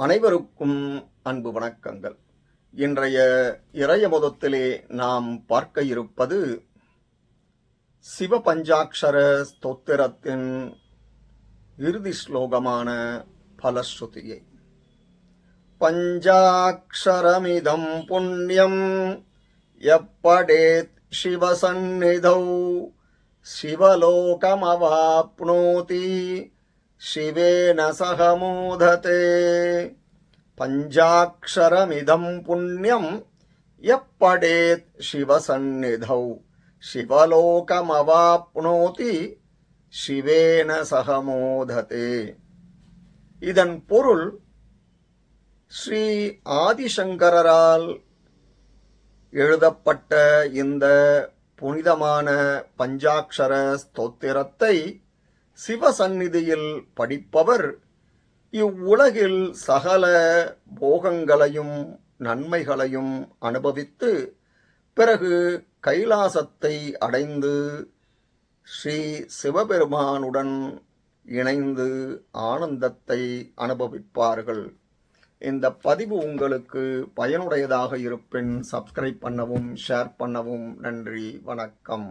அனைவருக்கும் அன்பு வணக்கங்கள். இன்றைய இறையமுதத்திலே நாம் பார்க்க இருப்பது சிவபஞ்சாட்சர ஸ்தோத்திரத்தின் இறுதி ஸ்லோகமான பலஸ்ருதியை. பஞ்சாட்சரமிதம் புண்ணியம் எப்படேத் சிவசந்நிதௌ சிவலோகமவாப்னோதி शिवेन सह मोदते पञ्चाक्षरमिदं पुण्यं यः पडेत् शिवसन्निधौ சிவலோகமவாப்னோதி சிவேன சக மோததே இதன் பொருள் ஸ்ரீ ஆதிசங்கரால் எழுதப்பட்ட இந்த புனிதமான பஞ்சாட்சர ஸ்தோத்திரத்தை சிவசந்நிதியில் படிப்பவர் இவ்வுலகில் சகல போகங்களையும் நன்மைகளையும் அனுபவித்து பிறகு கைலாசத்தை அடைந்து ஸ்ரீ சிவபெருமானுடன் இணைந்து ஆனந்தத்தை அனுபவிப்பார்கள். இந்த பதிவு உங்களுக்கு பயனுடையதாக இருப்பின் சப்ஸ்கிரைப் பண்ணவும் ஷேர் பண்ணவும் நன்றி வணக்கம்.